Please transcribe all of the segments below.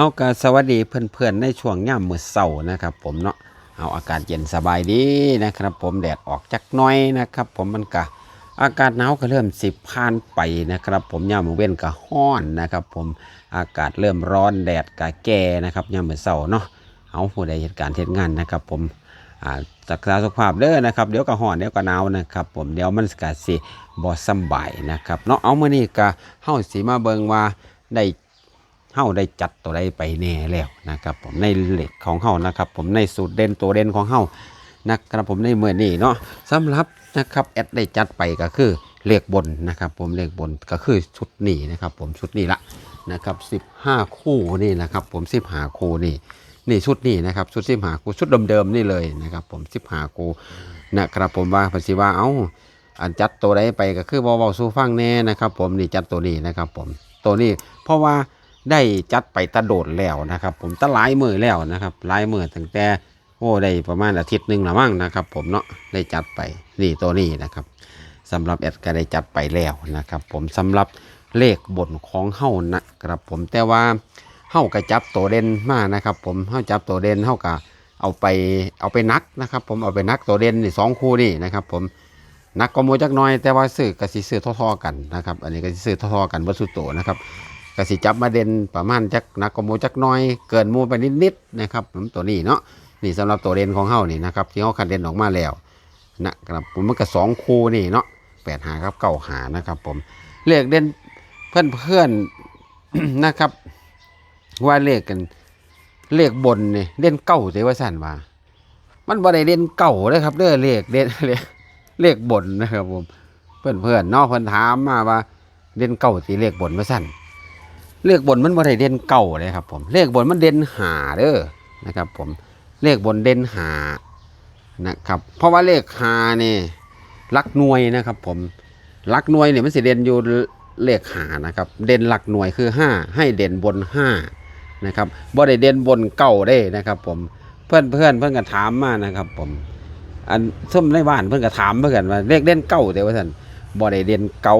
เอากะสวัสดีเพื่อนๆในช่วงย่ามมือเช้านะครับ ผมเนาะเอาอากาศเย็นสบายดีนะครับ ผมแดดออกจักน้อยนะครับ ผมมันกะอากาศหนาวก็เริ่มสิบผ่านไปนะครับ ผมย่ามมือเว้นก็ฮ้อนนะครับ ผมอากาศเริ่มร้อนแดดกะแก่นะครับย่ามมือเช้าเนาะเอาผู้ใดเหตุการณ์เหตุงานนะครับ ผมอ่ารักษาสุขภาพเด้อนะครับเดี๋ยวก็ฮ้อนเดี๋ยวก็หนาวนะครับ ผมเดี๋ยวมันก็สิบ่สบายนะครับเนาะเอามื้อนี้ก็เฮาสิมาเบิงว่าได้ เฮาได้จัดตัวใดไปแน่แล้วนะครับ ผมในเลขของเฮานะครับ ผมในสูตรเด่นตัวเด่นของเฮานะครับผมในเมื่อนี้เนาะสำหรับนะครับแอดได้จัดไปก็คือเลขบนนะครับ ผมเลขบนก็คือชุดนี้นะครับ ผมชุดนี้ละนะครับ15 คู่นี่นะครับ ผม15คู่นี่นี่ชุดนี้นะครับชุด15คู่ชุดเดิมๆนี่เลยนะครับ ผม15คู่นะครับผมว่าภาษีว่าเอ้าอันจัดตัวใดไปก็คือเบาๆสู้ฟังแน่นะครับ ผมนี่จัดตัวนี้นะครับ ผมตัวนี้เพราะว่า ได้จัดไปตะโดดแล้วนะครับ ผมตะหลายมือแล้วนะครับหลายมือตั้งแต่โอ้ได้ประมาณอาทิตย์หนึ่งละมั้งนะครับ ผมเนาะได้จัดไปนี่ตัวนี้นะครับสำหรับแอดก็ได้จัดไปแล้วนะครับ ผมสำหรับเลขบนของเฮ้านะครับผมแต่ว่าเฮ้ากระจับตัวเด่นมากนะครับ ผมเฮ้าจับตัวเด่นเฮ้ากะเอาไปเอาไปนักนะครับ ผมเอาไปนักตัวเด่นนี่สองคู่นี่นะครับ ผมนักก็มูจักน้อยแต่ว่าซื้อกสิซื้อท่อๆกันนะครับ อันนี้กสิซื้อท่อๆกันวัสดุโตนะครับ กสิจับมาเด่นประมาณจักนักกมูจักน้อยเกินมูไปนิดๆนะครับผมตัวนี้เนาะนี่สำหรับตัวเด่นของเฮานี่นะครับที่เฮาคัดเด่นออกมาแล้วนะครับผมมันก็สองคู่นี่เนาะแปดหาครับเก้าหานะครับผมเลขเด่นเพื่อนเพื่อนนะครับ ว่าเลขกันเลขบนนี่เด่นเก้าเสีว่าสั่นว่า มันบ่ได้เด่นเก่าเลยครับเด้อเลขเด่นเลขเลขบนนะครับผมเพื่อนเพื่อนเนอกเพื่อนถามมาว่าเด่นเก่าสีเลขบนมาสั้น เลขบนมันบ่ได้เด่นเก่าเลยครับ ผมเลขบนมันเด่นหาเด้อนะครับ ผมเลขบนเด่นหานะครับ เพราะว่าเลขหานี่ลักหน่วยนะครับ ผมลักหน่วยเนี่ยมันสิเด่นอยู่เลขหานะครับ เด่นหลักหน่วยคือห้าให้เด่นบนห้านะครับบ่ได้เด่นบนเก่าได้นะครับ ผมเพื่อนเพื่อนเพื่อนก็ถามมานะครับ ผม อันส้มในบ้านเพิ่อนก็ถามเพื่อนว่าเลขเด่นเก่าแต่ว่าท่าน บ่ได้เด่นเก่า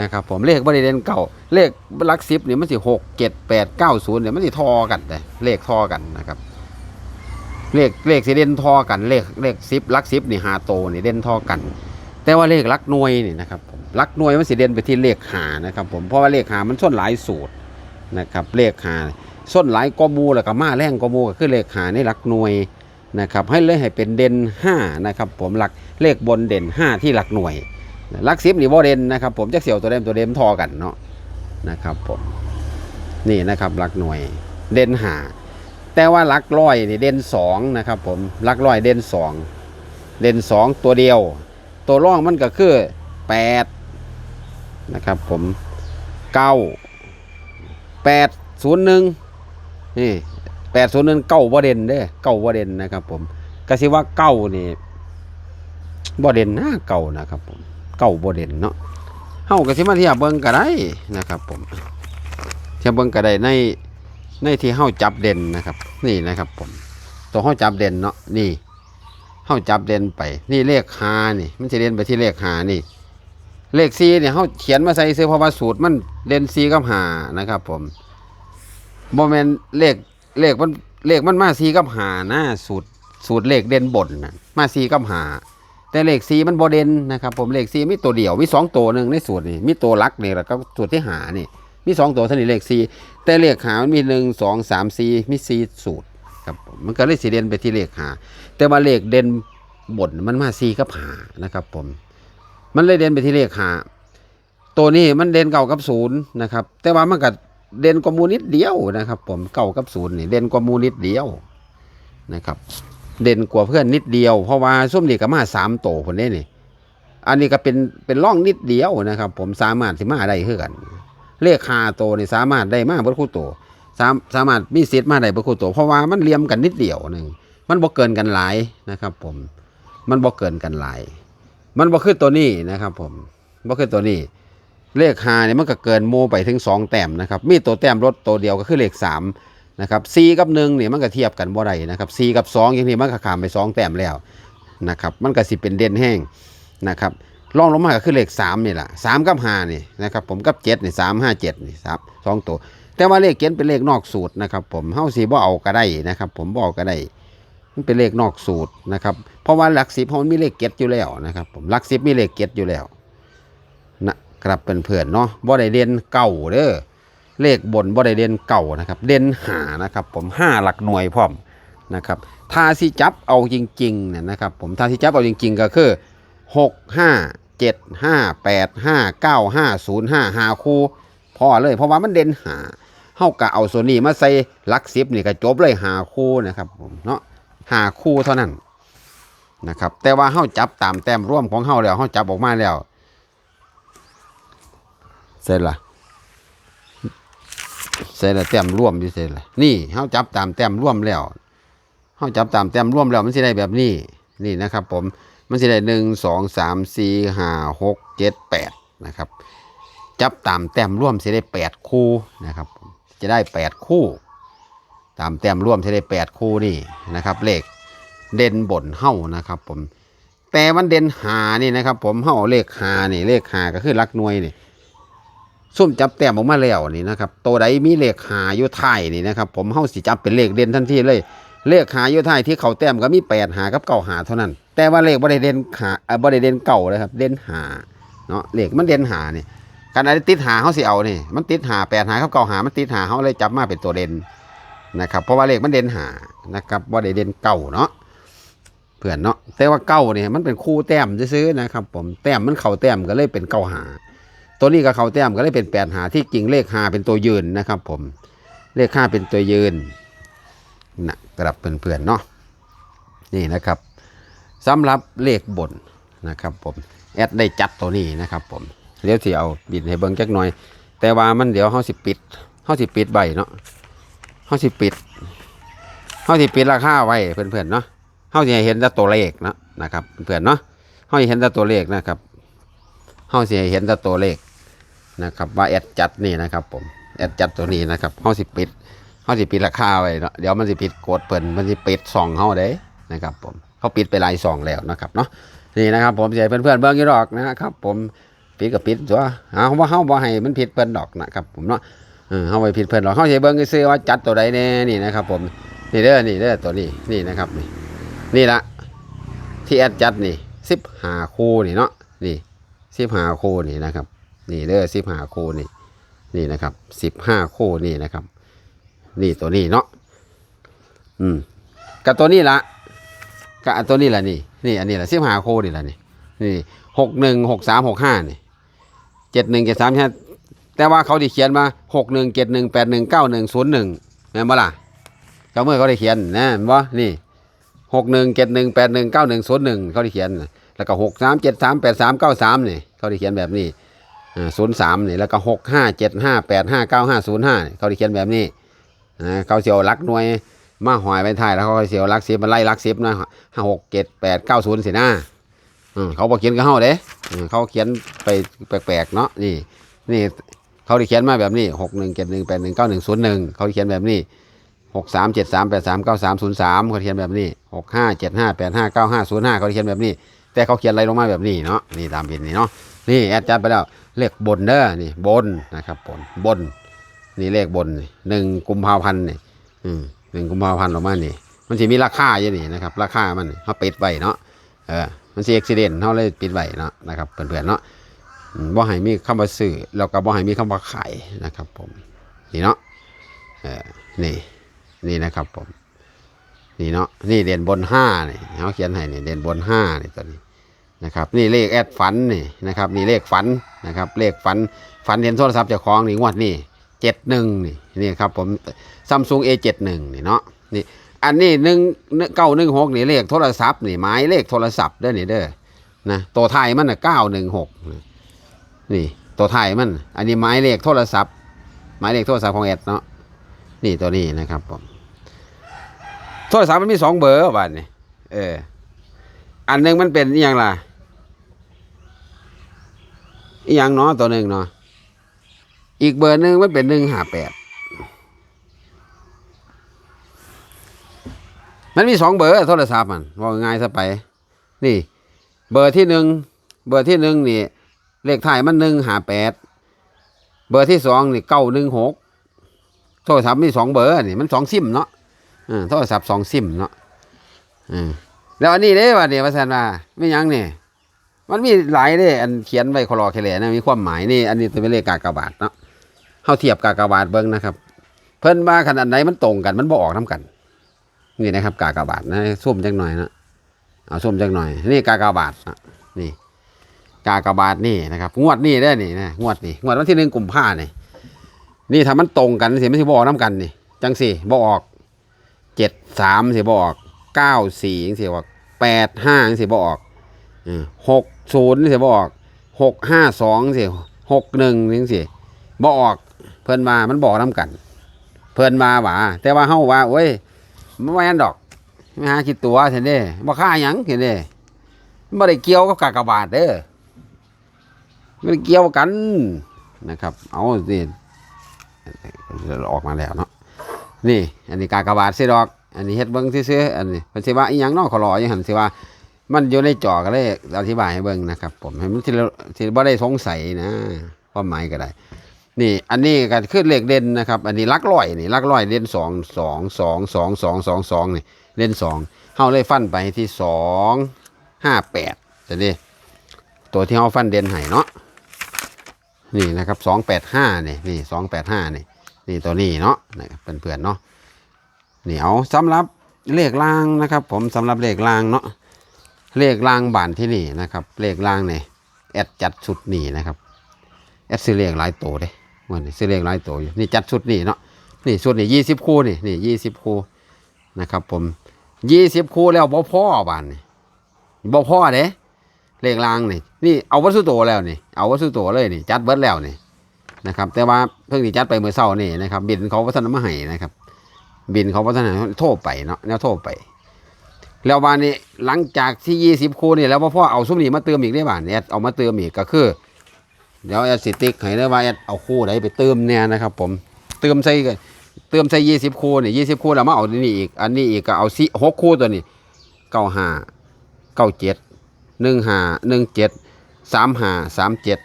นะครับผมเลขบ่ได้เด่นเก่า เลขลักสิบนี่มันสิหกเจ็ดแปดเก้าศูนย์เนี่ยมันสิทอกันเลยเลขทอกันนะครับ เลขเลขสิเด่นทอกันเลขเลขสิบลักสิบนี่หาโตนี่เด่นทอกัน แต่ว่าเลขลักหน่วยนี่นะครับผมลักหน่วยมันสิเด่นไปที่เลขหานะครับผมเพราะว่าเลขหามันส้นหลายสูตรนะครับเลขหาส้นหลายกว่าหมูแล้วก็มาแรงกว่าหมูก็คือเลขหาในลักหน่วยนะครับให้เลยให้เป็นเด่น5นะครับผมหลักเลขบนเด่น 5 ที่หลักหน่วย ลักสิบนี่บ่เด่นนะครับ ผมจะเสี่ยวตัวเด่นตัวเด่นทอกันเนาะนะครับผมนี่นะครับหลักหน่วยเด่นหาแต่ว่าลักร้อยนี่เด่นสองนะครับ ผมลักร้อยเด่นสองเด่นสองตัวเดียว ตัวร่องมันก็คือแปดนะครับ ผมเก้าแปดศูนย์หนึ่งนี่แปดศูนย์นั้นเก้าบ่เด่นเด้เก้าบ่เด่นนะครับ ผมกสิว่าเก้านี่บ่เด่นนะเก้านะครับผม เก้าบ่เด่นเนาะเฮากสิมาเทียบเบิ่งก็ได้นะครับ ผม เทียบเบิ่งก็ได้ในในที่เฮาจับเด่นนะครับ นี่นะครับ ผม ตัวเฮาจับเด่นเนาะนี่เฮาจับเด่นไป นี่เลขหานี่ มันจะเด่นไปที่เลขหานี่ เลขซีเนี่ยเฮาเขียนมาใส่ซื้อเพราะว่าสูตรมันเด่นซีกับหานะครับ ผมบ่แม่นเลขเลขมันเลขมันมาสีกับหานะสูตรสูตรเลขเด่นบนนะมาสีกับหา แต่เลขสีมันบอเด่นนะครับผมเลขสีมีตัวเดียวมีสองตัวหนึ่งในสูตรนี่มีตัวลักนี่แล้วก็สูตรที่หานี่มีสองตัวเท่านี้เลขสีแต่เลขหามันมีหนึ่งสองสามสี่มีสี่สูตรครับผมมันก็เลยสีเด่นไปที่เลขหา แต่ว่าเลขเด่นบนมันมาสีกับหานะครับผมมันเลยเด่นไปที่เลขหาตัวนี้มันเด่นเก่ากับศูนย์นะครับแต่ว่ามันก็เด่นกว่ามูนิดเดียวนะครับ ผมเก่ากับศูนย์นี่เด่นกว่ามูนิดเดียวนะครับ เด่นกว่าเพื่อนนิดเดียว เพราะว่าส้มนี่ก็มาสามโตคนนี้นี่อันนี้ก็เป็นเป็นร่องนิดเดียวนะครับ ผมสามารถสิมาได้คือกัน เลขคาโตนี่สามารถได้มากเบนคู่โตสามสามารถมีสิทธิ์มาได้เบนคู่โตเพราะว่ามันเลียมกันนิดเดียวหนึ่งมันบ่เกินกันหลายนะครับ ผม มันบ่เกินกันหลาย มันบ่คือตัวนี้นะครับ ผมบ่คือตัวนี้ เลขหาเนี่ยมันก็เกินโมไปถึง2แต้มนะครับ มีตัวแต้มลดตัวเดียวก็คือเลข3 นะครับ4กับ1เนี่ยมันก็เทียบกันบ่ได้นะครับ4กับ2อย่างนี้มันก็ขามไป2แต้มแล้วนะครับมันก็สิเป็นเด่นแห้งนะครับรองลงมาก็คือเลข3นี่แหละ3กับ5นี่นะครับผมกับ7นี่3 5 7นี่3 2ตัว แต่ว่าเลขเจ็ดเป็นเลขนอกสูตรนะครับผมเฮาสิบ่เอาก็ได้นะครับ ผมบ่เอาก็ได้มันเป็นเลขนอกสูตรนะครับเพราะว่าหลักสิบมันมีเลขเจ็ดอยู่แล้วนะครับผมหลักสิบมีเลขเจ็ดอยู่แล้วนะครับเป็นเพื่อนๆเนาะบ่ได้เด่นเก่าเด้อ เลขบนบ่ได้เด่นเก่านะครับ เด่นหานะครับ ผมห้าหลักหน่วยพร้อมนะครับถ้าสิจับเอาจริงๆเนี่ยนะครับ ผมถ้าสิจับเอาจริง ๆ ก็คือหกห้าเจ็ดห้าแปดห้าเก้าห้าศูนย์ห้าหาคู่พอเลย เพราะว่ามันเด่นหาเฮากะเอาโซนี่มาใส่ลักสิบนี่ก็จบเลยหาคู่นะครับผมเนาะหาคู่เท่านั้นนะครับ แต่ว่าเฮาจับตามแต้มร่วมของเฮาแล้วเฮาจับออกมาแล้ว เสร็จละ เสร็จละแต้มร่วมอยู่เสร็จละนี่เฮาจับตามแต้มร่วมแล้วเฮาจับตามแต้มร่วมแล้วมันสิได้แบบนี้นี่นะครับ ผมมันสิได้หนึ่งสองสามสี่ห้าหกเจ็ดแปดนะครับ จับตามแต้มร่วมสิได้แปดคู่นะครับ จะได้แปดคู่ ตามแต้มร่วมที่ได้แปดคู่นี่นะครับ เลขเด่นบนเฮ้านะครับ ผมแต่มันเด่นหานี่นะครับ ผมเฮ้าเลขหานี่เลขหาก็คือลักหน่วยนี่ ซุ่มจับแต้มออกมาแล้วนี่นะครับตัวใดมีเลขหาอยู่ท้ายนี่นะครับ ผมเฮ้าสิจับเป็นเลขเด่นทันทีเลย เลขหาอยู่ท้ายที่เขาแต้มก็มีแปดหากับเก้าหาเท่านั้น แต่ว่าเลขบ่ได้เด่นหาเอ่อบ่ได้เด่นเก่าเลยครับเด่นหาเนาะเลขมันเด่นหานี่การอะไรติดหาเขาสิเอานี่มันติดหาแปดหากับเก้าหามันติดหาเขาเลยจับมาเป็นตัวเด่นนะครับ เพราะว่าเลขมันเด่นหานะครับว่าได้เด่นเก่าเนาะเพื่อนเนาะแต่ว่าเก้าเนี่ยมันเป็นคู่แต้มซื้อๆนะครับ ผมแต้มมันเข่าแต้มก็เลยเป็นเก้าหา ตัวนี้ก็เขาแต้มก็เลยเป็นแปดหาที่จริงเลขหาเป็นตัวยืนนะครับ ผมเลขห้าเป็นตัวยืนนะครับเพื่อนๆเนาะนี่นะครับสำหรับเลขบนนะครับ ผมแอดได้จัดตัวนี้นะครับ ผมเดี๋ยวที่เอาบิดให้เบิ้งจักหน่อย แต่ว่ามันเดี๋ยวเขาสิปิดเขาสิปิดใบเนาะเขาสิปิดเขาสิปิดราคาไว้เพื่อนๆเนาะเขาสิเห็นแต่ตัวเลขเนาะนะครับ เพื่อนๆเนาะเขาสิเห็นแต่ตัวเลขนะครับเขาสิเห็นแต่ตัวเลข นะครับว่าแอดจัดนี่นะครับผมแอดจัดตัวนี้นะครับเขาสิปิดเขาสิปิดราคาไว้เนาะเดี๋ยวมันสิปิดกดเปิดมันสิปิดซองเขาเด้นะครับผมเขาปิดไปหลายซองแล้วนะครับเนาะนี่นะครับผมสิให้เพื่อนๆเบิ่งยู่ดอกนะครับผมปิดกับปิดตัวเอาว่าเขาบ่ให้มันผิดเพิ่นดอกนะครับผมเนาะเออเขาไปผิดเพื่อนหรอกเขาจะเบิ้งซื้อว่าจัดตัวใดแน่นี่นะครับผมนี่เด้อนี่เด้อตัวนี้นี่นะครับนี่นี่ละที่แอดจัดนี่สิบหาคู่นี่เนาะนี่สิบหาคู่นี่นะครับ นี่เด้อสิบห้าคู่นี่นี่นะครับสิบห้าคู่นี่นะครับ นี่ตัวนี้เนาะอืมกับตัวนี้ละกับตัวนี้ละนี่นี่อันนี้ละสิบห้าคู่นี่ละนี่นี่หกหนึ่งหกสามหกห้านี่เจ็ดหนึ่งเจ็ดสามใช่แต่ว่าเขาได้เขียนมาหกหนึ่งเจ็ดหนึ่งแปดหนึ่งเก้าหนึ่งศูนย์หนึ่งแม่นบ่ล่ะเจ้าเมื่อเขาได้เขียนนะแม่นบ่นี่หกหนึ่งเจ็ดหนึ่งแปดหนึ่งเก้าหนึ่งศูนย์หนึ่งเขาได้เขียน แล้วก็หกสามเจ็ดสามแปดสามเก้าสามนี่เขาได้เขียนแบบนี้ ศูนย์สามนี่แล้วก็หกห้าเจ็ดห้าแปดห้าเก้าห้าศูนย์ห้าเขาได้เขียนแบบนี้นะเขาเสียวรักหน่วยมาหอยไปท้ายแล้วเขาเสียวรักสิบมันไล่รักสิบนะห้าหกเจ็ดแปดเก้าศูนย์สินะอืมเขาบอกเขียนกับเฮาเด้เขาเขียนไปแปลกๆเนาะนี่นี่เขาได้เขียนมาแบบนี้หกหนึ่งเจ็ดหนึ่งแปดหนึ่งเก้าหนึ่งศูนย์หนึ่งเขาเขียนแบบนี้หกสามเจ็ดสามแปดสามเก้าสามศูนย์สามเขาเขียนแบบนี้หกห้าเจ็ดห้าแปดห้าเก้าห้าศูนย์ห้าเขาเขียนแบบนี้ แต่เขาเขียนอะไรลงมาแบบนี้เนาะนี่ตามบินนี่เนาะนี่แอดจัดไปแล้ว เลขบนเด้อนี่บนนะครับบนบน นี่เลขบนนี่หนึ่งกุมภาพันธ์นี่หนึ่งกุมภาพันธ์ออกมานี่ มันจะมีราคาอยู่นี่นะครับ ราคามันเขาปิดไว้เนาะเออมันสีอุบิเหตุเขาเลยปิดไว้เนาะนะครับเพื่อนๆเนาะบ่ให้มีคำว่าซื้อแล้วก็บ่ให้มีคำว่าขายนะครับ ผมนี่เนาะเออนี่นี่นะครับผมนี่เนาะนี่เด่นบนห้านี่เขาเขียนให้นี่เด่นบนห้านี่ตัวนี้ นะครับนี่เลขแอดฝันนี่นะครับนี่เลขฝันนะครับเลขฝันฝันเห็นโทรศัพท์เจ้าของนี่งวดนี่เจ็ดหนึ่งนี่นี่ครับผมซัมซุงเอเจ็ดหนึ่งนี่เนาะนี่อันนี้หนึ่งเก้าหนึ่งหกนี่เลขโทรศัพท์นี่หมายเลขโทรศัพท์เด้อนี่เด้อนะตัวไทยมันน่ะเก้าหนึ่งหกนี่ตัวถ่ายมัน อันนี้หมายเลขโทรศัพท์ หมายเลขโทรศัพท์ของแอดเนาะนี่ตัวนี้นะครับผมโทรศัพท์มันมีสองเบอร์บัดนี่เอออันหนึงมันเป็นอย่างล่ะ อีหย่างเนาะตัวหนึ่งเนาะอีกเบอร์หนึ่งมันเป็นหนึ่งห้าแปดมันมีสองเบอร์โทรศัพท์มันว่าง่ายซะไป นี่ เบอร์ที่หนึ่งเบอร์ที่หนึ่งนี่ เลขท้ายมันหนึ่งห้าแปดเบอร์ที่สองนี่เก้าหนึ่งหกโทรศัพท์มีสองเบอร์นี่มันสองซิมเนาะอโทรศัพท์สองซิมเนาะเออแล้วอันนี้เด้ว่าเนี่ยว่าซั่นว่าไม่ยังเนี่ย มันมีหลายเด้อันเขียนไว้คลอแคลนะมีความหมายนี่ อันนี้เป็นเลขกากบาทเนาะเฮาเทียบกากบาทเบิ่งนะครับ เพิ่นว่าขนาดไหนมันตรงกัน มันบ่ออกนํกัน นี่นะครับ กากบาทนะซุ่มจักหน่อยนะเอาซุ่มจักหน่อย นี่กากบาทนะนี่ กากบาทนี่นะครับ งวดนี่ได้นี่นะงวดนี่งวดวันที่หนึ่งกุมภาเนี่ยนี่ถ้ามันตรงกันสิไม่ใช่บออกน้ำกันนี่จังสี่บออกเจ็ดสามสิบออกเก้าสี่จังสี่บออกแปดห้าจังสี่บออกหก ศูนย์สิบออกหกห้าสองสิหกหนึ่งจังสี่บออกเพิ่นมามันบอกน้ำกัน เพิ่นมาว่าแต่ว่าเฮาว่าโอ้ยไม่แม่นดอกไม่หาคิดตัวเห็นเด้บ่ค่าหยังเห็นเด้มันบ่ได้เกี่ยวกับกากบาทเด้อไม่ได้เกี่ยวกันนะครับ เอาสิออกมาแล้วเนาะนี่ อันนี้กากบาทสิดอก อันนี้เฮ็ดเบิ้งซื่ออันนี้เพิ่นสิว่าอีหยังเนาะขอรออยู่หั่นสิว่า มันอยู่ในจอก็เลยอธิบายให้เบิ่งนะครับ ผมให้มันสิสิบ่ได้สงสัยนะความหมายก็ได้ นี่ อันนี้ก็คือเลขเด่นนะครับ อันนี้ลักร้อยนี่ลักร้อยเด่นสองสองสองสองสองสองสองนี่เด่นสองเฮาเลยฟันไปที่สองห้าแปดจะนี่ตัวที่เฮาฟันเด่นให้เนาะนี่นะครับสองแปดห้านี่นี่สองแปดห้านี่นี่ตัวนี้เนาะนะครับเพื่อนๆเนาะนี่เอาสำหรับเลขล่างนะครับ ผมสำหรับเลขล่างเนาะ เลขล่างบานที่นี่นะครับ เลขล่างเนี่ยแอดจัดชุดนี่นะครับแอดซื้อเลขหลายตัวเด้วันนี้ซื้อเลขหลายตัวอยู่นี่จัดชุดนี่เนาะนี่ชุดนี่ยี่สิบคู่นี่นี่ยี่สิบคู่นะครับ ผมยี่สิบคู่แล้วบ่พ่อบานนี่บ่พ่อเด้เลขรางนี่นี่เอาวัสดุโตแล้วนี่เอาวัสดุโตเลยนี่จัดเบิดแล้วนี่นะครับ แต่ว่าเพิ่งที่จัดไปเมื่อเช้านี่นะครับ บินเขาพัฒนามาให้นะครับ บินเขาพัฒนาโทรไปเนาะแนวโทรไป แล้ววันนี้หลังจากที่ยี่สิบคู่นี่แล้วพ่อเอาซุ้มนี่มาเติมอีกได้บ้านแอดเอามาเติมอีกก็คือเดี๋ยวแอดสิติ๊กให้ได้ว่าแอดเอาคู่ไหนไปเติมเนี่ยนะครับ ผมเติมใส่เติมใส่ยี่สิบคู่นี่ยี่สิบคู่แล้วมาเอานี่อีก อันนี้อีกก็เอาสิหกคู่ตัวนี้เก้าห้าเก้าเจ็ดหนึ่งห้าหนึ่งเจ็ดสามห้าสามเจ็ด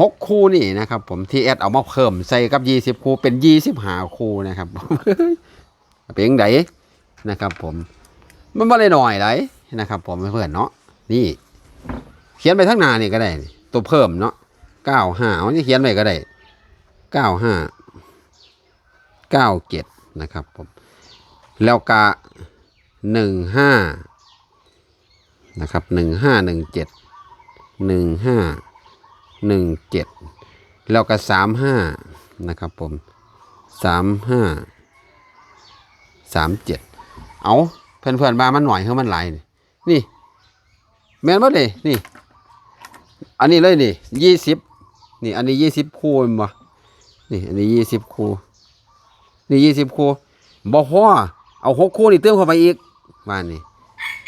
หกคู่นี่นะครับ ผมที่แอดเอามาเพิ่มใส่กับยี่สิบคู่เป็นยี่สิบห้าคู่นะครับเป็นยังไงนะครับ ผม มันไม่ได้หน่อยไรนะครับผมเพื่อนเนาะนี่ เขียนไปทั้งหนานี่ก็ได้ตัวเพิ่มเนาะเก้าห้าอันนี้เขียนไปก็ได้เก้าห้าเก้าเจ็ดนะครับผมแล้วก็หนึ่งห้านะครับหนึ่งห้าหนึ่งเจ็ดหนึ่งห้าหนึ่งเจ็ดแล้วก็สามห้านะครับผมสามห้าสามเจ็ดเอา เพื่อนเพื่อนๆบ้ามันหน่อยเฮ้มันหลายนี่นี่ แม่นบ่เลยนี่ อันนี้เลยนี่ยี่สิบนี่ อันนี้ยี่สิบคู่ม่นบ่นี่ อันนี้ยี่สิบคู่นี่ยี่สิบคู่บ่พอเอาหกคู่นี่เติมเข้าไปอีกมานี่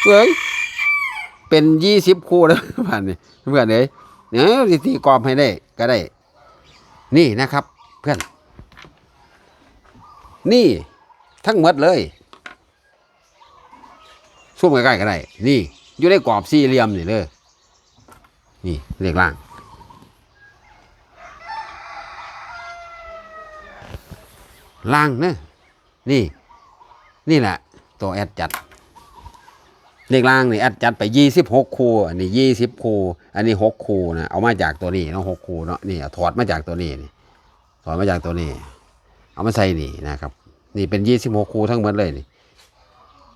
เฮ้ยเป็นยี่สิบคู่แล้วผ่านนี่เพื่อนเลยเนี่ยสิตีกรอบให้ได้ก็ได้ นี่นะครับ เพื่อน นี่ทั้งหมดเลย ช่วงใกล้ๆก็ได้ นี่ อยู่ในกรอบสี่เหลี่ยมนี่เลยนี่เลขล่าง ล่างเนะนี่ นี่แหละ ตัวแอดจัด เลขล่างนี่แอดจัดไปยี่สิบหกคูอันนี้ยี่สิบคูอันนี้หกคูนะเอามาจากตัวนี้เนาะหกคูเนาะนี่ถอดมาจากตัวนี้นี่ถอดมาจากตัวนี้ เอามาใส่นี่นะครับ นี่เป็นยี่สิบหกคูทั้งหมดเลยนี่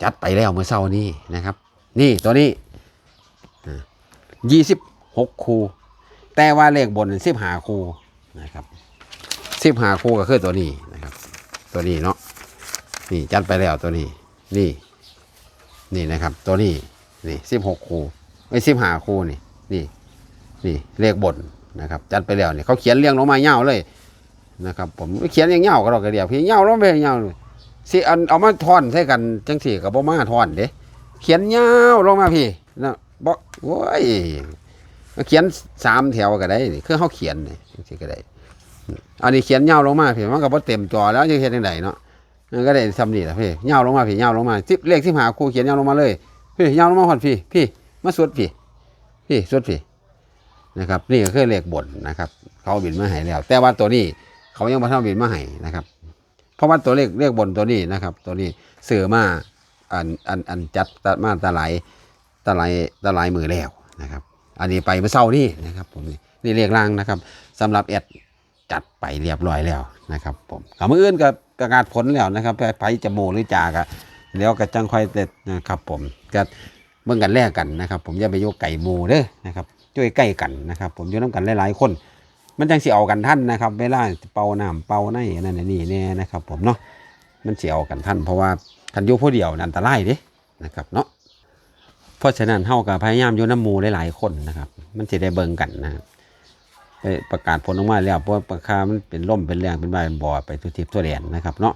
จัดไปแล้วเมื่อเช้านี้นะครับ นี่ตัวนี้ยี่สิบหกคู แต่ว่าเลขบนสิบหาคูนะครับสิบหาคูก็คือตัวนี้นะครับ ตัวนี้เนาะนี่จัดไปแล้วตัวนี้ นี่ นี่นะครับ ตัวนี้นี่สิบหกคูไม่สิบห้าคูนี่นี่นี่เลขบนนะครับ จัดไปแล้วเนี่ยเขาเขียนเรียงลงมาเงาเลยนะครับ ผมเขียนอย่างเงาก็เราก็เดียวพี่เงาลงไปเงาเลย สิอันเอามาทอนใส่กันจังสี่กับบ่มาทอนเด้เขียนเงาลงมาพี่นะบอกโว้ยเขียนสามแถวก็ได้นี่คือเขาเขียนนี่จังสี่ก็ได้ อันนี้เขียนเงาลงมาพี่มันก็บ่เต็มจอแล้วจะเขียนยังไงเนาะมันก็ได้ทำนี่แหละพี่เงาลงมาพี่เงาลงมาสิเลขที่หาครูเขียนเงาลงมาเลยพี่เงาลงมาหอดพี่ พี่มาสวดพี่ พี่สวดพี่นะครับ นี่ก็คือเลขบนนะครับ เขาบินมาให้แล้ว แต่ว่าตัวนี้เขายังมาทำบินมาให้นะครับ เพราะว่าตัวเลขเลขบนตัวนี้นะครับ ตัวนี้ซื้อมาอันอันอันจัดตะมาตะไหลตะไหลตะไหลมือแล้วนะครับ อันนี้ไปเมื่อเช้านี่นะครับ ผมนี่นี่เลขล่างนะครับสำหรับแอดจัดไปเรียบร้อยแล้วนะครับผมกับมืออื่นก็ประกาศผลแล้วนะครับไปไปจะโมหรือจากะเดี๋ยวก็จังค่อยเด็ดนะครับ ผมก็เบิ่งกันแลกกันนะครับ ผมอย่าไปโยกไก่หมูเด้อนะครับช่วยใกล้กันนะครับ ผมอยู่น้ำกันหลายๆคน มันจังสิเอากันท่านนะครับ เวลาเป่าน้ำเป่าในนั่นนี่เนี่นะครับ ผมเนาะมันสิเอากันท่านเพราะว่าคันอยู่ผู้เดียวอันตรายเด้นะครับเนาะเพราะฉะนั้นเฮากับพยายามอยู่น้ำมูหลายๆคนนะครับ มันสิได้เบิ่งกันนะครับไปประกาศผลออกมาแล้วเพราะว่าประคามันเป็นล่มเป็นแรงเป็นใบเป็นบ่อไปทั่วทิพย์ทั่วแดนนะครับเนาะ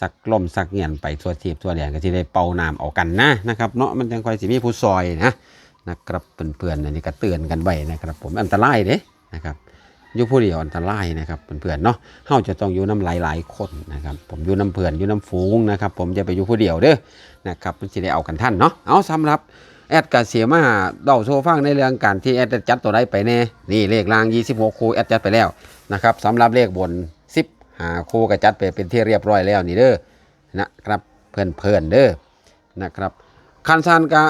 สักล่มสักเงียนไปทั่วทิพย์ทั่วแดนก็สิได้เป่าน้ำเอากันนะนะครับเนาะมันจังคอยสิมีผู้ซอยนะนะครับเพื่อนๆอันนี้ก็เตือนกันไว้นะครับ ผมอันตรายเด้นะครับ อยู่ผู้เดียวอันตรายนะครับเพื่อนๆเนาะเฮาจะต้องอยู่น้ำหลายๆคนนะครับผมอยู่น้ำเพื่อนอยู่น้ำฝูงนะครับผมจะไปอยู่ผู้เดียวเด้อนะครับมันสิได้เอากันท่านเนาะเอาสำหรับแอดกาเสียมาเดาโซฟังในเรื่องการที่แอดจะจัดตัวใดไปแน่นี่เลขล่าง 26 คู่แอดจัดไปแล้วนะครับสำหรับเลขบน10หาคู่ก็จัดไปเป็นที่เรียบร้อยแล้วนี่เด้อนะครับเพื่อนๆเด้อนะครับคันซานกะ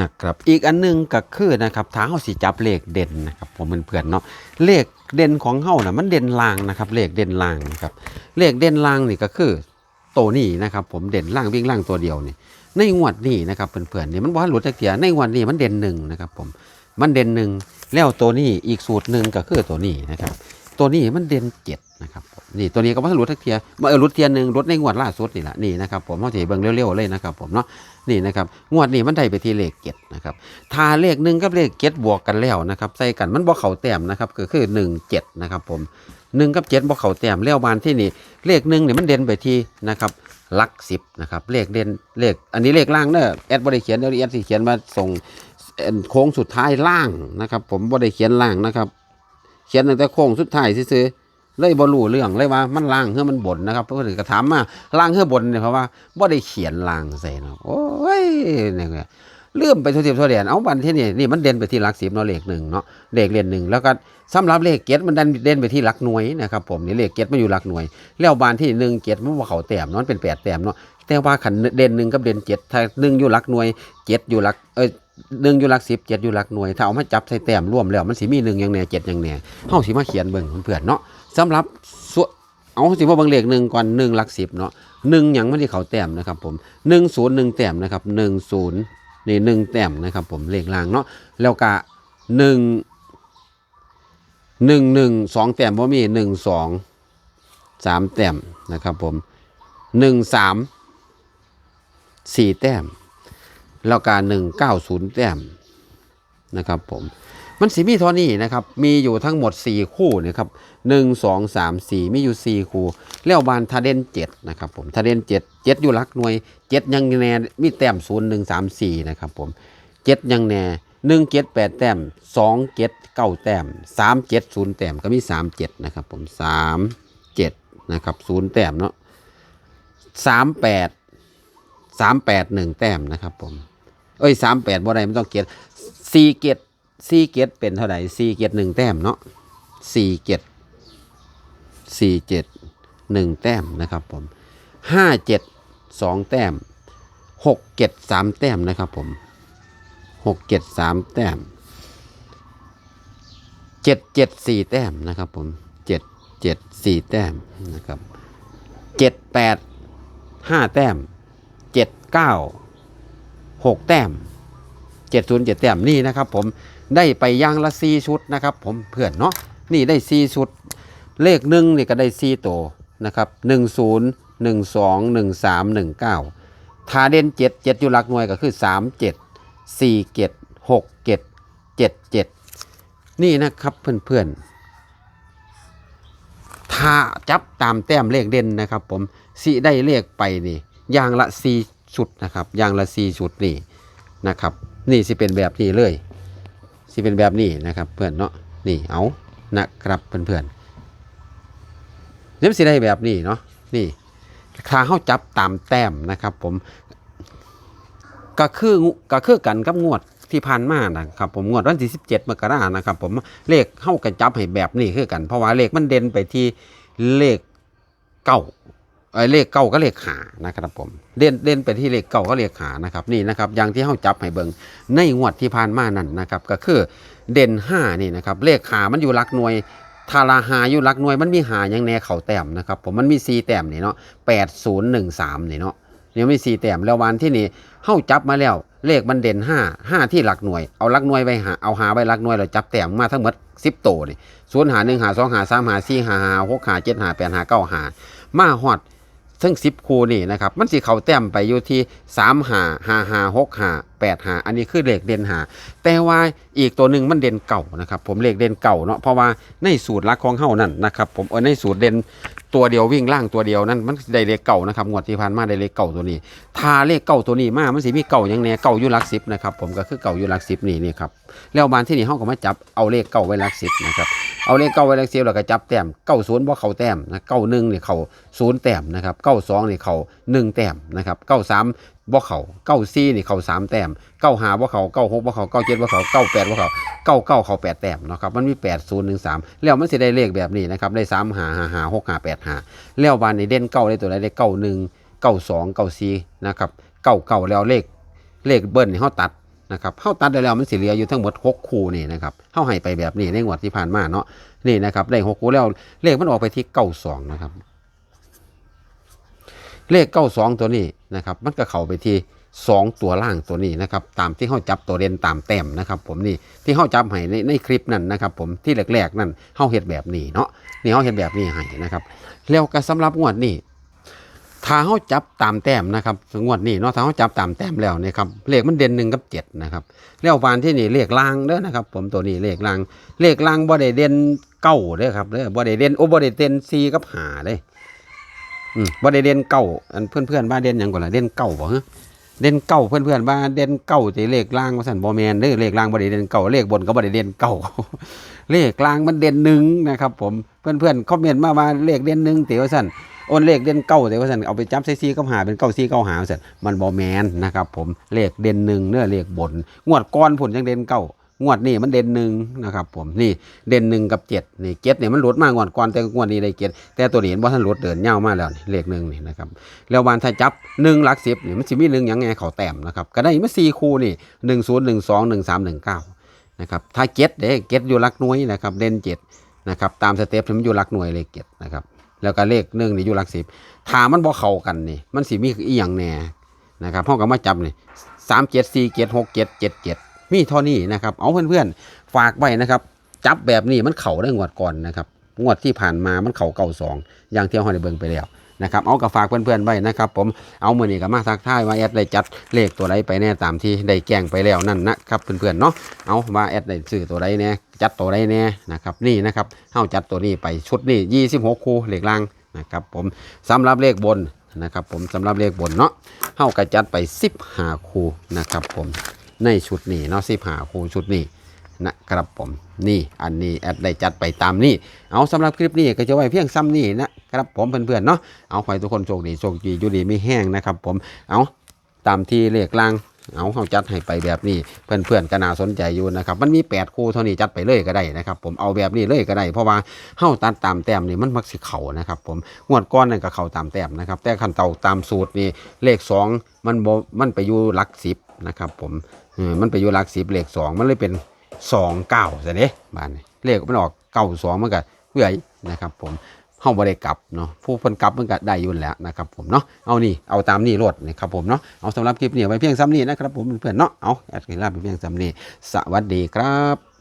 นะครับอีกอันหนึงก็คือนะครับถ้าเฮาสิจับเลขเด่นนะครับผมเพื่อนๆเนาะเลขเด่นของเฮาน่ะมันเด่นลางนะครับเลขเด่นลางนะครับเลขเด่นลางนี่ก็คือตัวนี้นะครับผมเด่นล่างวิ่งล่างตัวเดียวนี่ในงวดนี้นะครับเพื่อนๆนี่มันบ่หลุดจากเตียในงวดนี้มันเด่นหนึ่งนะครับผมมันเด่นหนึ่งแล้วตัวนี้อีกสูตรหนึ่งก็คือตัวนี้นะครับตัวนี้มันเด่นเจ็ดนะครับนี่ตัวนี้ก็บ่หลุดจากเทียมาเออหลุดเทียหนึ่งหลุดในงวดล่าสุดนี่แหละนี่นะครับผมเฮาสิเบิ่งเร็วๆเลยนะครับผมเนาะ นี่นะครับงวดนี้มันได้ไปที่เลขเจ็ดนะครับถ้าเลขหนึ่งกับเลขเจ็ดบวกกันแล้วนะครับใส่กันมันบ่เข่าแต้มนะครับก็คือหนึ่งเจ็ดนะครับผมหนึ่งกับเจ็ดบ่เข่าแต้มแล้วบานที่นี่เลขหนึ่งเนี่ยมันเด่นไปที่นะครับลักสิบนะครับเลขเด่นเลขอันนี้เลขล่างเนอะแอดบ่ได้เขียนเดี๋ยวแอดสิเขียนมาส่งโค้งสุดท้ายล่างนะครับ ผมบ่ได้เขียนล่างนะครับ เขียนตั้งแต่โค้งสุดท้ายซื่อ เลยบ่รู้เรื่องเลยว่ามันล่างเฮือมันบนนะครับเพราะว่าถึงกระถามมาล่างเฮือบนเนี่ยเพราะว่าบ่ได้เขียนล่างใส่เนาะโอ้ยเนี่ยลืมไปทั่วทิพย์ทั่วแดนเอาบันที่นี่นี่มันเด่นไปที่หลักสิบเนาะเลขหนึ่งเนาะเลขเรียนหนึ่งแล้วก็สำหรับเลขเกตมันดันเด่นไปที่หลักหน่วยนะครับผมนี่เลขเกตมันอยู่หลักหน่วย แล้วบานที่หนึ่งเกตมันว่าเขาแต้มเนาะมันเป็นแปดแต้มเนาะแต่ว่าขันเด่นหนึ่งกับเด่นเจ็ดถ้าหนึ่งอยู่หลักหน่วยเจ็ดอยู่หลักเอ้ยหนึ่งอยู่หลักสิบเจ็ดอยู่หลักหน่วยถ้าเอามาจับใส่แต้มร่วมแล้วมันสิมีหนึ่งอย่างแน่เจ็ดอย่างแน่เฮาสิมาเขียนเบิ่งเพื่อนเนาะ สำหรับส่วเอาสิว่าเบางเลขหนึ่งก่อนหนึ่งหลักสิบเนาะหนึ่งอย่างไมันที่เขาแต้มนะครับผมหนึ่งศูนย์หนึ่งแต้มนะครับหนึ่งศูนย์นี่หนึ่งแต้มนะครับผมเลขล่างเนาะแล้วก็หนึ่งหนึ่งหนึ่งสองแต้มว่ามีหนึ่งสองสามแต้มนะครับผมหนึ่งสามสี่แต้ม แล้วก็หนึ่งเก้าศูนย์แต้มนะครับผม มันสีมีเท่านี้นะครับ มีอยู่ทั้งหมด 4 คู่นะครับหนึ่งสองสามสี่มีอยู่ 4 คู่ แล้วบานทาเดนเจ็ดนะครับผมทาเดนเจ็ดเจ็ดอยู่หลักหน่วยเจ็ดยังแน่มีแต้มศูนย์หนึ่งสามสี่นะครับผมเจ็ดยังแน่หนึ่งเจ็ดแปดแต้มสองเจ็ดเก้าแต้มสามเจ็ดศูนย์แต้มก็มีสามเจ็ดนะครับผมสามเจ็ดนะครับศูนย์แต้มเนาะสามแปดสามแปดหนึ่งแต้มนะครับผมเอ้ยสามแปดบ่ได้ไม่ต้องเกียรสี่เกียร สี่เกียรเป็นเท่าไหร่สี่เกียรหนึ่งแต้มเนาะสี่เกียรสี่เจ็ดหนึ่งแต้มนะครับผมห้าเจ็ดสองแต้มหกเจ็ดสามแต้มนะครับผมหกเจ็ดสามแต้มเจ็ดเจ็ดสี่แต้มนะครับผมเจ็ดเจ็ดสี่แต้มนะครับเจ็ดแปดห้าแต้มเจ็ดเก้าหกแต้มเจ็ดศูนย์เจ็ดแต้มนี่นะครับผม ได้ไปย่างละซีชุดนะครับผมเพื่อนเนาะนี่ได้ซีชุด เลขหนึ่งนี่ก็ได้ซีโตวนะครับหนึ่งศูนย์หนึ่งสองหนึ่งสามหนึ่งเก้าทาเด่นเจ็ดเจ็ดอยู่หลักหน่วยก็คือสามเจ็ดสี่เจ็ดหกเจ็ดเจ็ดเจ็ดนี่นะครับเพื่อนๆถ้าจับตามแต้มเลขเด่นนะครับผมสิได้เลขไปนี่อย่างละสี่ชุดนะครับอย่างละสี่ชุดนี่นะครับ นี่สิเป็นแบบนี้เลย สิเป็นแบบนี้นะครับ เพื่อนเนาะนี่เอานะครับเพื่อนๆเนี่ยสิได้แบบนี้เนาะนี่ถ้าเข้าจับตามแต้มนะครับผมก็คือก็คือกันกับงวดที่ผ่านมานะครับผมงวดวันที่17มกรานะครับผมเลขเข้ากันจับให้แบบนี้คือกัน เพราะว่าเลขมันเด่นไปที่เลขเก้า เอ้เลขเก้าก็เลขหานะครับผมเด่นเด่นไปที่เลขเก้าก็เลขหานะครับนี่นะครับอย่างที่เฮาจับให้เบิงในงวดที่ผ่านมานั่นนะครับก็คือเด่นห้านี่นะครับเลขหามันอยู่หลักหน่วยทาราหาอยู่หลักหน่วยมันมีหาอย่างแน่เข่าแต้มนะครับผมมันมีสีแต้มนี่เนาะแปดศูนย์หนึ่งสามนี่เนาะเนี่ยมีสีแต้มแล้ววันที่นี่เฮาจับมาแล้วเลขมันเด่นห้าห้าที่หลักหน่วย เอาหลักหน่วยไปหาเอาหาไปหลักหน่วยเราจับแต้มมาทั้งหมดสิบโตวนี่ศูนย์หาหนึ่งหาสองหาสามหาสี่หาหาหกหาเจ็ดหาแปดหาเก้าหามาฮอด ทั้งสิบคูนี่นะครับ มันสิเขาแต้มไปอยู่ที่สามหาหาหาหกหาแปดหาอันนี้คือเลขเด่นหา แต่ว่าอีกตัวหนึ่งมันเด่นเก่านะครับ ผมเลขเด่นเก่าเนาะเพราะว่าในสูตรลักของเฮานั่นนะครับ ผมเออในสูตรเด่น ตัวเดียววิ่งล่างตัวเดียวนั่นมันได้เลขเก่านะครับงวดที่ผ่านมาได้เลขเก่าตัวนี้ถ้าเลขเก่าตัวนี้มามันสิมีเก่าอย่างแน่เก่าอยู่ลักสิบนะครับผมก็คือเก่าอยู่ลักสิบนี่นี่ครับแล้วบานที่นี่ห้องก็มาจับเอาเลขเก่าไว้ลักสิบนะครับเอาเลขเก่าไว้ลักสิบแล้วก็จับแต้มเก้าศูนย์เพราะเขาแต้มนะเก้าหนึ่งเนี่ยเขาศูนย์แต้มนะครับเก้าสองเนี่ยเขาหนึ่งแต้มนะครับเก้าสาม บ่เขาเก้าสี่นี่เขาสามแต้มเก้าหาบ่เขาเก้าหกบ่เขาเก้าเจ็ดบ่เขาเก้าแปดบ่เขาเก้าเก้าเขาแปดแต้มเนาะครับมันมีแปดศูนย์หนึ่งสามแล้วมันสิได้เลขแบบนี้นะครับได้สามหาหาหาหกหาแปดหาแล้วบานนี้เด่นเก้าได้ตัวใดได้เก้าหนึ่งเก้าสองเก้าสี่นะครับเก้าเก้าแล้วเลขเลขเบิ้ลนี่เขาตัดนะครับเข้าตัดได้แล้วมันสิเหลืออยู่ทั้งหมดหกคู่นี่นะครับเข้าให้ไปแบบนี้ในงวดที่ผ่านมาเนาะนี่นะครับได้หกคู่แล้วเลขมันออกไปที่เก้าสองนะครับ เลขเก้าสองตัวนี้นะครับ มันก็เข้าไปที่สองตัวล่างตัวนี้นะครับตามที่เขาจับตัวเด่นตามแต้มนะครับ ผมนี่ที่เขาจับให้ในในคลิปนั่นนะครับ ผมที่แรกๆนั่นเขาเห็ดแบบนี้เนาะนี่เขาเห็ดแบบนี้ให้นะครับแล้วก็สำหรับงวดนี้ถ้าเขาจับตามแต้มนะครับงวดนี้เนาะถ้าเขาจับตามแต้มแล้วนี่ยครับเลขมันเด่นหนึ่งกับเจ็ดนะครับแล้ววานที่นี่เลขล่างเด้อนะครับ ผมตัวนี้เลขล่างเลขล่างบ่ได้เด่นเก้าเด้อครับเด้อบ่ได้เด่นโอ้บ่ได้เด่นสี่กับหาเด้ อืมบ่ได้เด่นเก่าอันเพื่อนเพื่อนบ้าเด่นยังก่อนละเด่นเก่าบ่ฮะเด่นเก่าเพื่อนเพื่อนบ้าเด่นเก่าสิเลขล่างว่าซั่นบ่แมนเด้อเลขล่างบ่ได้เด่นเก่าเลขบนก็บ่ได้เด่นเก่าเลขล่างมันเด่นหนึ่งนะครับ ผมเพื่อนเพื่อนๆคอมเมนต์มาว่าเลขเด่นหนึ่งติว่าซั่นโอนเลขเด่นเก้าติว่าซั่นเอาไปจับใส่ซีกับหาเป็นเก้าซีเก้าหาว่าซั่นมันบ่แมนนะครับผมเลขเด่นหนึ่งเนื้อเลขบนงวดก่อนผลยังเด่นเก้า งวดนี้มันเด่นหนึ่งนะครับ ผมนี่เด่นหนึ่งกับเจ็ดนี่เจ็ดเนี่ยมันหลุดมากงวดก่อนแต่งวดนี้ได้เจ็ดแต่ตัวนี้เห็นว่าท่านหลุดเดินเง่ามาแล้วนี่เลขหนึ่งนี่นะครับแล้ววันถ้าจับหนึ่งหลักสิบนี่มันสิมีหนึ่งยังไงเขาแต้มนะครับก็ได้มาสี่คู่นี่หนึ่งศูนย์หนึ่งสองหนึ่งสามหนึ่งเก้านะครับถ้าเก็ตเด้เก็ตอยู่หลักหน่วยนะครับเด่นเจ็ดนะครับตามสเต็ปมันอยู่หลักหน่วยเลขเจ็ดนะครับแล้วก็เลขหนึ่งนี่อยู่หลักสิบถามันบ่เข้ากันนี่มันสิมีอีหยังแน่นะครับห้องก็มาจับนี่สามเจ็ดสี่เจ็ดหกเจ็ดเจ็ดเจ็ด มีเท่านี้นะครับเอาเพื่อนๆฝากไว้นะครับ จับแบบนี้มันเข่าได้งวดก่อนนะครับงวดที่ผ่านมามันเข่าเก่าสองอย่างเที่เราได้เบิงไปแล้วนะครับเอากับฝากเพื่อนๆไว้นะครับ ผมเอามือนี้กับมาทักทายว่าแอดได้จัดเลขตัวใดไปแน่ตามที่ได้แจ้งไปแล้วนั่นนะครับเพื่อนๆเนาะเอาว่าแอดได้ซื้อตัวใดแน่จัดตัวใดแน่นะครับนี่นะครับเฮาจัดตัวนี้ไปชุดนี้26 คู่เลขล่างนะครับผมสำหรับเลขบนนะครับผมสำหรับเลขบนเนาะเฮาก็จัดไป 15 คู่นะครับผม ในชุดนี้เนาะ15คู่ชุดนี้นะครับผมนี่อันนี้แอดได้จัดไปตามนี่เอาสำหรับคลิปนี้ก็จะไว้เพียงซ้ำนี่นะครับผมเพื่อนๆเนาะเอาขอให้ทุกคนโชคดีโชคดีอยู่ดีไม่แห้งนะครับผมเอาตามที่เลขล่างเอาเขาจัดให้ไปแบบนี้เพื่อนๆก็น่าสนใจอยู่นะครับมันมี 8 คู่เท่านี้จัดไปเลยก็ได้นะครับผมเอาแบบนี้เลยก็ได้ เพราะว่าเฮาตัดตามแต้มนี่มันมักสิเข่านะครับผมงวดก้อนนั่นก็เข่าตามแต้มนะครับแต่ขันเตาตามสูตรนี่เลขสองมันมันไปอยู่หลักสิบนะครับผม มันไปอยู่หลักสิบเลขสองมันเลยเป็นสองเก้าซะเด้บ้านนี้เลขมันออกเก้าสองมันก็เพื่อยนะครับ ผมเฮาบริกลับเนาะผู้คนกลับมันก็ได้อยุ่นแล้วนะครับผมเนาะเอานี่เอาตามนี่รถนะครับผมเนาะเอาสำหรับคลิปนี้ไว้เพียงซ้ำนี้นะครับผมเพื่อนเนาะเอาแอดกิลาไปเพียงซ้ำนี้สวัสดีครับ